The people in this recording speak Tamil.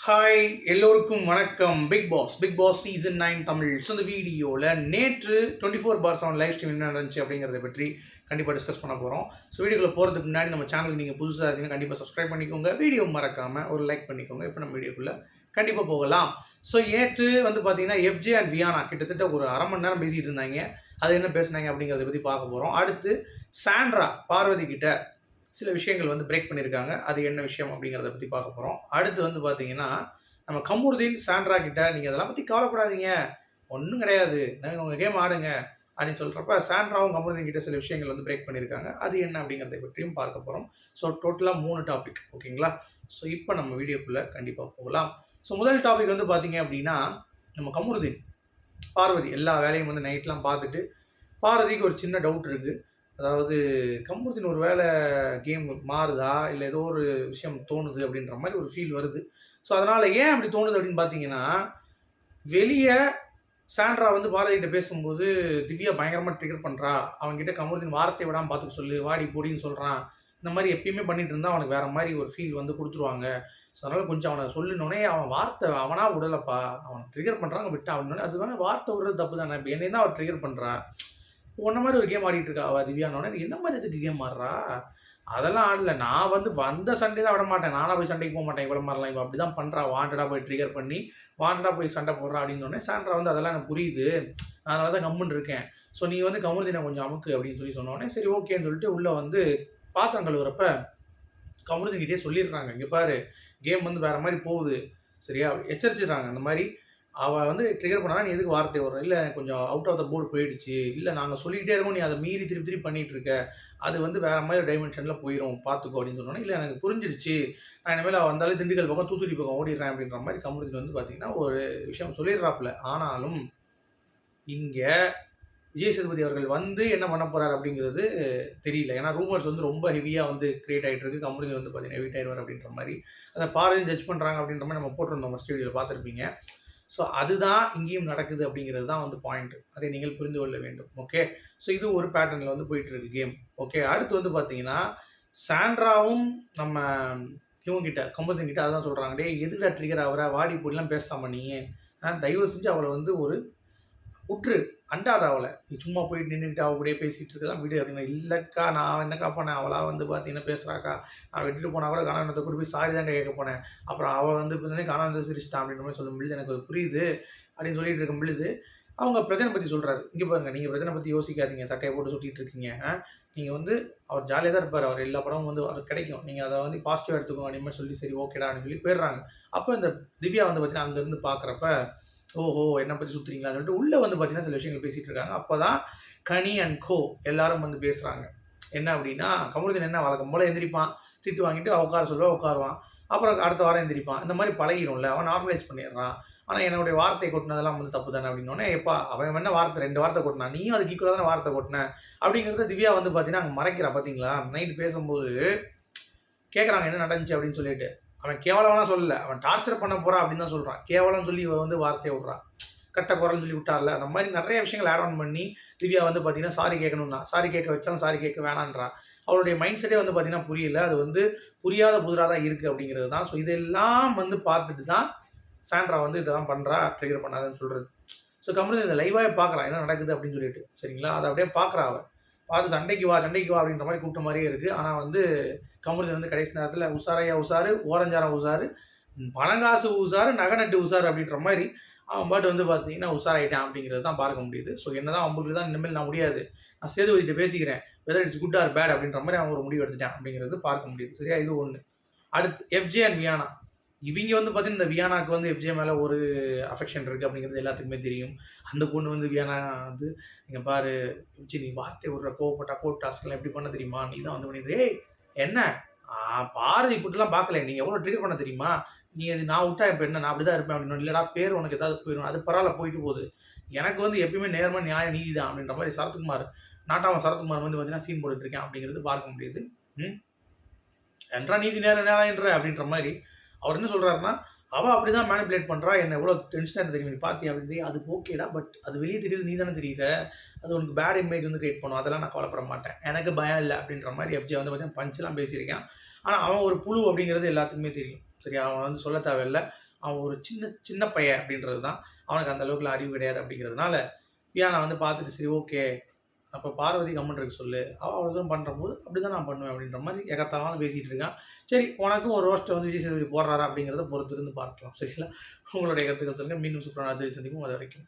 ஹாய் எல்லோருக்கும் வணக்கம். Bigg Boss Bigg Boss season nine Tamil. So இந்த வீடியோவில் நேற்று twenty four by seven live stream என்ன நடந்துச்சு அப்படிங்கிறத பற்றி கண்டிப்பாக டிஸ்கஸ் பண்ண போகிறோம் ஸோ வீடியோக்குள்ள போகிறதுக்கு முன்னாடி நம்ம சேனல் நீங்கள் புதுசாக இருக்கீங்கன்னா கண்டிப்பாக சப்ஸ்கிரைப் பண்ணிக்கோங்க. வீடியோ மறக்காமல் ஒரு லைக் பண்ணிக்கோங்க. இப்போ நம்ம வீடியோக்குள்ளே கண்டிப்பாக போகலாம். ஸோ நேற்று வந்து பார்த்தீங்கன்னா எஃப்ஜே அண்ட் வியானா கிட்டத்தட்ட ஒரு அரை மணி நேரம் பேசிகிட்டு இருந்தாங்க. அது என்ன பேசினாங்க அப்படிங்கிறத பற்றி பார்க்க போகிறோம் அடுத்து சாண்ட்ரா பார்வதி கிட்ட சில விஷயங்கள் வந்து பிரேக் பண்ணியிருக்காங்க அது என்ன விஷயம் அப்படிங்கிறத பற்றி பார்க்க போகிறோம் அடுத்து வந்து பார்த்தீங்கன்னா நம்ம கமுருதீன் சாண்ட்ரா கிட்ட நீங்கள் அதெல்லாம் பற்றி கவலைப்படாதீங்க. ஒன்றும் கிடையாது. நாங்கள் உங்கள் கேம் ஆடுங்க அப்படின்னு சொல்கிறப்ப சாண்ட்ராவும் கமுருதீன் கிட்ட சில விஷயங்கள் வந்து பிரேக் பண்ணியிருக்காங்க அது என்ன அப்படிங்கிறத பற்றியும் பார்க்க போகிறோம் ஸோ டோட்டலாக மூணு டாபிக் ஓகேங்களா ஸோ இப்போ நம்ம வீடியோக்குள்ளே கண்டிப்பாக போகலாம். ஸோ முதல் டாபிக் வந்து பார்த்தீங்க அப்படின்னா நம்ம கமுருதீன் பார்வதி எல்லா வேலையும் வந்து நைட்லாம் பார்த்துட்டு பார்வதிக்கு ஒரு சின்ன டவுட் இருக்குது அதாவது கமுருதீன் ஒரு வேலை கேம் மாறுதா? இல்லை ஏதோ ஒரு விஷயம் தோணுது அப்படின்ற மாதிரி ஒரு ஃபீல் வருது. ஸோ அதனால் ஏன் அப்படி தோணுது அப்படின்னு பார்த்தீங்கன்னா வெளியே சாண்ட்ரா வந்து பாரதிகிட்ட பேசும்போது திவ்யா பயங்கரமாக ட்ரிகர் பண்ணுறா அவங்ககிட்ட கமருதீன் வார்த்தை விடாமல் பார்த்துக்க சொல்லு வாடி போடின்னு சொல்கிறான் இந்த மாதிரி எப்பயுமே பண்ணிட்டு இருந்தால் அவனுக்கு வேறு மாதிரி ஒரு ஃபீல் வந்து கொடுத்துருவாங்க. ஸோ அதனால் கொஞ்சம் அவனை சொல்லினோடனே அவன் வார்த்தை அவனாக விடலப்பா. அவனை ட்ரிகர் பண்ணுறாங்க விட்டா அப்படின்னே அது வேணால் வார்த்தை விடுறது தப்பு தானே? இப்போ என்னையும் தான் அவன் ட்ரிகர் பண்ணுறான் உன்ன மாதிரி ஒரு கேம் ஆடிட்டு இருக்கா? அவள் திவ்யானோடனே என்ன மாதிரி இதுக்கு கேம் ஆடுறா? அதெல்லாம் ஆடல. நான் வந்து வந்த சண்டை தான் விட மாட்டேன் நானாக போய் சண்டைக்கு போக மாட்டேன். இவ்வளோ மாதிரிலாம் இப்போ அப்படி தான் பண்ணுறா வாண்டடாக போய் ட்ரிகர் பண்ணி வாண்டடாக போய் சண்டை போடுறா அப்படின்னு சொன்னேன் சாண்ட்ரா வந்து அதெல்லாம் எனக்கு புரியுது. அதனால தான் கம்முன்னு இருக்கேன். ஸோ நீ வந்து கமுருதினை கொஞ்சம் அமுக்கு அப்படின்னு சொல்லி சொன்னோடனே சரி ஓகேன்னு சொல்லிட்டு உள்ளே வந்து பாத்திரம் கழுவுறப்ப கமுருதின்கிட்டே சொல்லிடுறாங்க. இங்கே பாரு கேம் வந்து வேறு மாதிரி போகுது. சரியா? எச்சரிச்சிடுறாங்க. அந்த மாதிரி அவள் வந்து ட்ரிகர் பண்ணா நீ எதுக்கு வார்த்தை வரும் இல்லை கொஞ்சம் அவுட் ஆஃப் த போர்டு போயிடுச்சு. இல்லை நாங்கள் சொல்லிக்கிட்டே இருக்கோம் நீ அதை மீறி திருப்பி திருப்பி பண்ணிட்டு இருக்க அது வந்து வேற மாதிரி டைமென்ஷனில் போயிடும் பார்த்துக்கோ அப்படின்னு சொன்னோன்னே இல்லை எனக்கு புரிஞ்சிருச்சு. நான் இனிமேல் அவள் வந்தாலும் திண்டுக்கல் பக்கம் தூத்துக்குடி பக்கம் ஓடிடுறேன் அப்படின்ற மாதிரி கமுருதின் வந்து பார்த்தீங்கன்னா ஒரு விஷயம் சொல்லிடுறாப்புல. ஆனாலும் இங்கே விஜய் சேதுபதி அவர்கள் வந்து என்ன பண்ண போகிறார் அப்படிங்கிறது தெரியல. ஏன்னா ரூமர்ஸ் வந்து ரொம்ப ஹெவியாக வந்து கிரியேட் ஆகிட்டு இருக்கு. கம்பெனி வந்து பார்த்தீங்கன்னா எவிட் ஆயிடுவார் அப்படின்ற மாதிரி. அதை பாரு ஜட்ஜ் பண்ணுறாங்க அப்படின்ற மாதிரி நம்ம போட்டிருந்தோம் ஃபஸ்ட் வீடியோவில் பார்த்துருப்பீங்க ஸோ அதுதான் இங்கேயும் நடக்குது அப்படிங்கிறது தான் வந்து பாயிண்ட் அதை நீங்கள் புரிந்து கொள்ள வேண்டும். ஓகே ஸோ இது ஒரு பேட்டர்னில் வந்து போயிட்டுருக்கு கேம் ஓகே அடுத்து வந்து பார்த்தீங்கன்னா சாண்ட்ராவும் நம்ம இவங்ககிட்ட கம்பத்தின் கிட்ட அதான் சொல்கிறாங்க டே எதுக்குடா ட்ரிகர் அவரை வாடி போடிலாம் பேசலாமா நீ? தயவு செஞ்சு அவளை வந்து ஒரு உற்று அண்டாத அவளை நீ சும்மா போயிட்டு நின்றுட்டு அவள் கூட பேசிட்டு இருக்கதான் வீடியோ அப்படின்னா. இல்லைக்கா நான் என்னக்கா பண்ணேன்? அவளாக வந்து பார்த்தீங்கன்னா பேசுகிறாக்கா நான் விட்டுட்டு போனால் கூட கணவனத்தை கூட போய் சாரி தாங்க கேட்க போனேன். அப்புறம் அவள் வந்து பார்த்தீங்கன்னா காணாமத்தை சிரிச்சிட்டான் அப்படின்ற மாதிரி சொல்லும் பொழுது எனக்கு புரியுது. அப்படின்னு சொல்லிட்டு இருக்க பொழுது அவங்க பிரச்சனை பற்றி சொல்கிறாரு இங்கே பாருங்கள் நீங்கள் பிரச்சனை பற்றி யோசிக்காதீங்க. சட்டையை போட்டு சுட்டிகிட்டு இருக்கீங்க. நீங்கள் வந்து அவர் ஜாலியாக தான் இருப்பார். அவர் எல்லா படமும் வந்து அவருக்கு கிடைக்கும். நீங்கள் அதை வந்து பாசிட்டிவாக எடுத்துக்கோங்க அப்படின்னு சொல்லி சரி ஓகேடா அப்படின்னு சொல்லி போயிடுறாங்க. அப்போ இந்த திவ்யா வந்து பார்த்தீங்கன்னா அங்கேருந்து பார்க்குறப்ப ஓஹோ என்ன பற்றி சுற்றுறீங்களான்னு சொல்லிட்டு உள்ளே வந்து பார்த்தீங்கன்னா சில விஷயங்கள் பேசிகிட்டு இருக்காங்க. அப்போ தான் கனி அண்ட் கோ எல்லாரும் வந்து பேசுகிறாங்க என்ன அப்படின்னா கமருதீன் என்ன வழக்கம்? போல் எந்திரிப்பான் திட்டு வாங்கிட்டு உட்கார சொல்லுவா உட்காருவான். அப்புறம் அடுத்த வாரம் எந்திரிப்பான். இந்த மாதிரி பழகிடும்ல அவன் நார்மலைஸ் பண்ணிடுறான். ஆனால் என்னுடைய வார்த்தை கொட்டினதெல்லாம் வந்து தப்பு தானே அப்படின்னோடனே எப்பா அவன் என்ன வார்த்தை? ரெண்டு வார்த்தை கொட்டினான் நீயும் அதுக்கு ஈக்குவலாக தானே வார்த்தை கொட்டின? அப்படிங்கிறத திவ்யா வந்து பார்த்தீங்கன்னா அங்கே மறைக்கிறா பார்த்தீங்களா நைட்டு பேசும்போது கேட்குறாங்க என்ன நடந்துச்சு அப்படின்னு சொல்லிட்டு. அவன் கேவலம்லாம் சொல்லல. அவன் டார்ச்சர் பண்ண போகிறான் அப்படின்னு தான் சொல்கிறான் கேவலம் சொல்லி வந்து வார்த்தையை விட்றான் கட்ட குரல்னு சொல்லி விட்டார்ல. அந்த மாதிரி நிறைய விஷயங்கள் ஆட் ஆன் பண்ணி திவ்யா வந்து பார்த்தீங்கன்னா சாரி கேட்கணும்னா சாரி கேட்க வச்சாலும் சாரி கேட்க வேணான்றா. அவளுடைய மைண்ட் செட்டே வந்து பார்த்தீங்கன்னா புரியல. அது வந்து புரியாத புதிராக தான் இருக்குது அப்படிங்கிறது தான். ஸோ இதெல்லாம் வந்து பார்த்துட்டு தான் சாண்ட்ரா வந்து இதெல்லாம் பண்ணுறா ட்ரிகர் பண்ணாதுன்னு சொல்கிறது ஸோ கம்பெனி இந்த லைவாகவே பார்க்குறான் என்ன நடக்குது அப்படின்னு சொல்லிட்டு. சரிங்களா? அதை அப்படியே பார்க்குறா அவன். பார்த்து சண்டைக்கு வா சண்டைக்கு வா அப்படின்ற மாதிரி கூப்பிட்ட மாதிரியே இருக்குது ஆனால் வந்து கமருதீன் வந்து கடைசி நேரத்தில் உசாரையா உசாரு ஓரஞ்சாரம் உசாரு பணங்காசு உசாரு நகை நட்டு உசாரு அப்படின்ற மாதிரி அவன் பாட்டு வந்து பார்த்தீங்கன்னா உஷாராயிட்டான் அப்படிங்கிறது தான் பார்க்க முடியுது. ஸோ என்னதான் அவங்களுக்கு தான் இனிமேல் நான் முடியாது. நான் சேதுபதிட்ட பேசிக்கிறேன். Weather it's good or bad அப்படின்ற மாதிரி அவன் ஒரு முடிவு எடுத்துட்டான் அப்படிங்கிறது பார்க்க முடியுது. சரியா? இது ஒன்று அடுத்து எஃப்ஜே அண்ட் வியானா இவங்க வந்து பார்த்தீங்கன்னா இந்த வியானாக்கு வந்து எஃப்ஜே மேலே ஒரு அஃபெக்ஷன் இருக்குது அப்படிங்கிறது எல்லாத்துக்குமே தெரியும். அந்த பொண்ணு வந்து வியானா வந்து இங்கே பாரு எஃப்ஜி நீ வார்த்தை விடுற கோவப்பட்டா கோட் டாஸ்க்லாம் எப்படி பண்ண தெரியுமா? நீ தான் வந்து பண்ணிட்டு ஏய் என்ன? பாரதி இப்படிலாம் பார்க்கல நீங்கள் எவ்வளோ ட்ரிகர் பண்ண தெரியுமா? நீ அது நான் விட்டா இப்போ என்ன? நான் அப்படி தான் இருப்பேன். அப்படின்னு இல்லைடா பேர் உனக்கு ஏதாவது போயிடும் அது பரவாயில்ல போயிட்டு போகுது. எனக்கு வந்து எப்பயுமே நேர்மை நியாயம் நீதி தான் அப்படின்ற மாதிரி சரத்குமார் நாட்டாம சரத்குமார் வந்து பார்த்தீங்கன்னா சீன் போட்டுட்ருக்கேன் அப்படிங்கிறது பார்க்க முடியுது. ம்? என்றா நீதி நேரம் நேரம்ன்ற அப்படின்ற மாதிரி அவர் என்ன சொல்கிறாருன்னா அவள் அப்படி தான் மேனிபுலேட் பண்ணுறா என்ன எவ்வளோ டென்ஷனாக தெரியும் நீ பார்த்தி அப்படின்னு அது ஓகேடா பட் அது வெளியே தெரியுது நீ தானே தெரியுற. அது உனக்கு பேட் இமேஜ் வந்து கிரியேட் பண்ணும். அதெல்லாம் நான் கவலைப்பட மாட்டேன். எனக்கு பயம் இல்லை. அப்படின்ற மாதிரி எஃப்ஜே வந்து பார்த்தீங்கன்னா பஞ்செலாம் பேசியிருக்கேன். ஆனால் அவன் ஒரு புழு அப்படிங்கிறது எல்லாத்துக்குமே தெரியும். சரி அவன் வந்து சொல்ல தேவையில்ல. அவன் ஒரு சின்ன சின்ன பையன் அப்படின்றது தான் அவனுக்கு அந்த அளவுக்குலாம் அறிவு கிடையாது அப்படிங்கிறதுனால ஏன் நான் வந்து பார்த்துட்டு சரி ஓகே அப்போ பார்வதி கம்மன் இருக்க சொல்லு. அவள் அவ்வளோ தூரம் பண்ணுறபோது அப்படி தான் நான் பண்ணுவேன் அப்படின்ற மாதிரி எகத்தாலும் பேசிகிட்டு இருக்கான். சரி உனக்கும் ஒரு ரோஸ்ட்டை வந்து விஜய் சேதுபதி போடுறாரா அப்படிங்கிறத பொறுத்து இருந்து பார்க்கலாம். சரிங்களா? உங்களுடைய கருத்துக்கள் சொல்லுங்கள் மீண்டும் சூப்பரான அடுத்த சந்திக்கும் அது வரைக்கும்